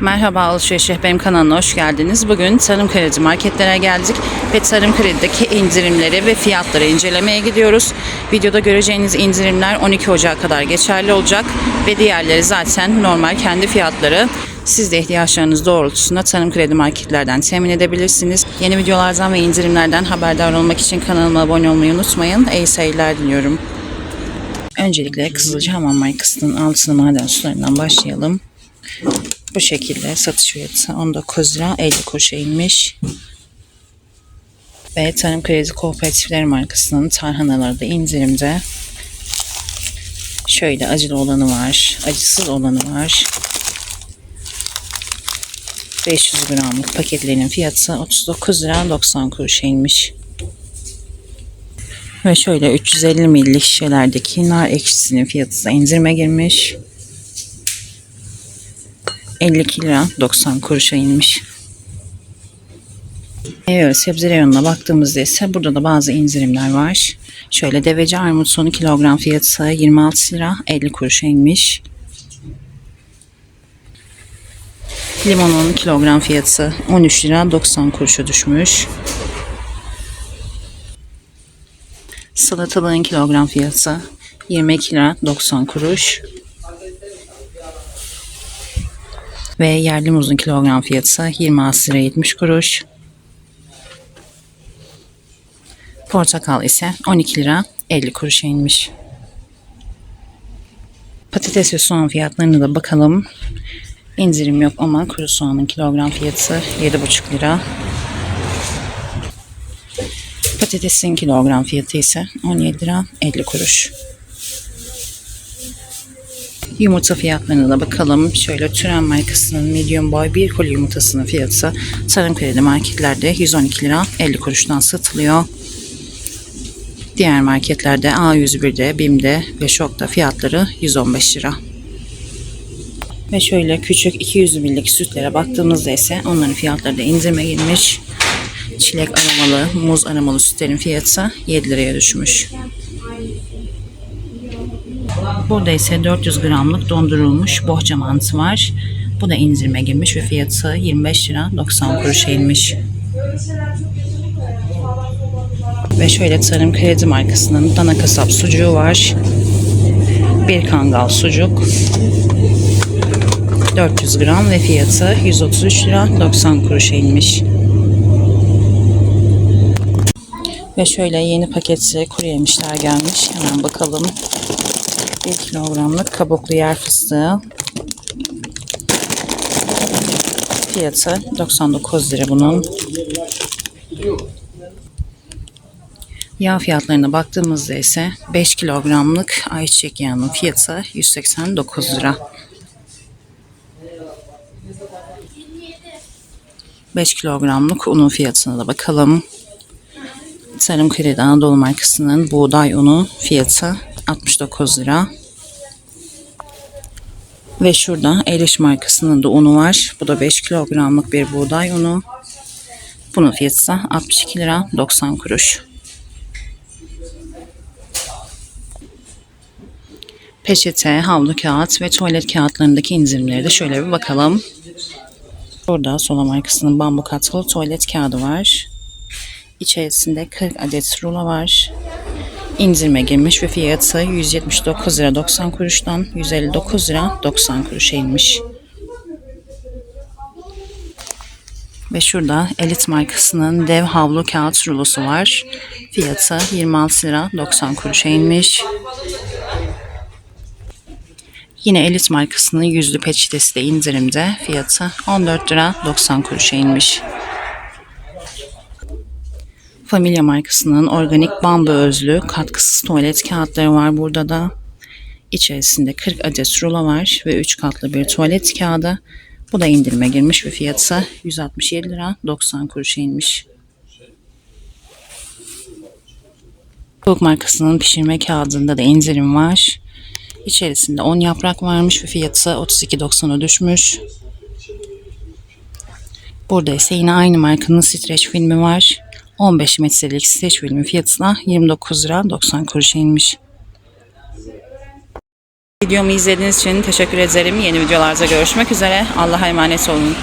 Merhaba Alışveriş Rehberim kanalına hoş geldiniz. Bugün Tarım Kredi marketlere geldik ve Tarım Kredi'deki indirimleri ve fiyatları incelemeye gidiyoruz. Videoda göreceğiniz indirimler 12 Ocak'a kadar geçerli olacak ve diğerleri zaten normal kendi fiyatları. Siz de ihtiyaçlarınız doğrultusunda Tarım Kredi marketlerden temin edebilirsiniz. Yeni videolardan ve indirimlerden haberdar olmak için kanalıma abone olmayı unutmayın. İyi seyirler diliyorum. Öncelikle Kızılcahamam markasının altın maden sularından başlayalım. Bu şekilde satış fiyatı 19 lira 50 kuruşa inmiş. Ve Tarım Kredi Kooperatifleri markasının tarhanaları da indirimde. Şöyle acılı olanı var, acısız olanı var. 500 gramlık paketlerin fiyatı 39 lira 90 kuruşa inmiş. Ve şöyle 350 millik şişelerdeki nar ekşisinin fiyatı da indirime girmiş. 52 lira 90 kuruşa inmiş. Meyve ve sebze reyonuna baktığımızda ise burada da bazı indirimler var. Şöyle deveci armut sonu kilogram fiyatı 26 lira 50 kuruşa inmiş. Limonun kilogram fiyatı 13 lira 90 kuruşa düşmüş. Salatalığın kilogram fiyatı 22 lira 90 kuruş. Ve yerli muzun kilogram fiyatı 26 lira 70 kuruş. Portakal ise 12 lira 50 kuruşa inmiş. Patates ve soğan fiyatlarına da bakalım. İndirim yok ama kuru soğanın kilogram fiyatı 7,5 lira. Patatesin kilogram fiyatı ise 17 lira 50 kuruş. Yumurta fiyatlarına da bakalım. Şöyle Türen markasının medium boy bir koli yumurtasının fiyatı Tarım Kredi marketlerde 112 lira 50 kuruştan satılıyor. Diğer marketlerde A101'de, BİM'de ve Şok'ta fiyatları 115 lira. Ve şöyle küçük 200 millik sütlere baktığımızda ise onların fiyatları da indirime girmiş. Çilek aromalı, muz aromalı sütlerin fiyatı 7 liraya düşmüş. Burada ise 400 gramlık dondurulmuş bohça mantı var. Bu da indirime girmiş ve fiyatı 25 lira 90 kuruşa inmiş. Ve şöyle Tarım Kredi markasının dana kasap sucuğu var. Bir kangal sucuk. 400 gram ve fiyatı 133 lira 90 kuruşa inmiş. Ve şöyle yeni paketi kuru yemişler gelmiş. Hemen bakalım. 1 kilogramlık kabuklu yer fıstığı. Fiyatı 99 lira bunun. Yağ fiyatlarına baktığımızda ise 5 kilogramlık ayçiçek yağının fiyatı 189 lira. 5 kilogramlık unun fiyatına da bakalım. Tarım Kredi Anadolu markasının buğday unu fiyatı 69 lira. Ve şurada Eliş markasının da unu var. Bu da 5 kilogramlık bir buğday unu. Bunun fiyatı da 62 lira 90 kuruş. Peçete, havlu kağıt ve tuvalet kağıtlarındaki indirimleri de şöyle bir bakalım. Burada Sola markasının bambu katkılı tuvalet kağıdı var. İçerisinde 40 adet rulo var. İndirime girmiş ve fiyatı 179 lira 90 kuruştan 159 lira 90 kuruşa inmiş. Ve şurada Elit markasının dev havlu kağıt rulosu var. Fiyatı 26 lira 90 kuruşa inmiş. Yine Elit markasının yüzlü peçetesi de indirimde. Fiyatı 14 lira 90 kuruşa inmiş. Familia markasının organik bambu özlü katkısız tuvalet kağıtları var burada da. İçerisinde 40 adet rulo var ve 3 katlı bir tuvalet kağıdı. Bu da indirime girmiş ve fiyatı 167 lira 90 kuruşa inmiş. Cook markasının pişirme kağıdında da indirim var. İçerisinde 10 yaprak varmış ve fiyatı 32.90'a düşmüş. Burada ise yine aynı markanın streç filmi var. 15 metrelik streç filmi fiyatına 29 lira 90 kuruşa inmiş. Videomu izlediğiniz için teşekkür ederim. Yeni videolarda görüşmek üzere. Allah'a emanet olun.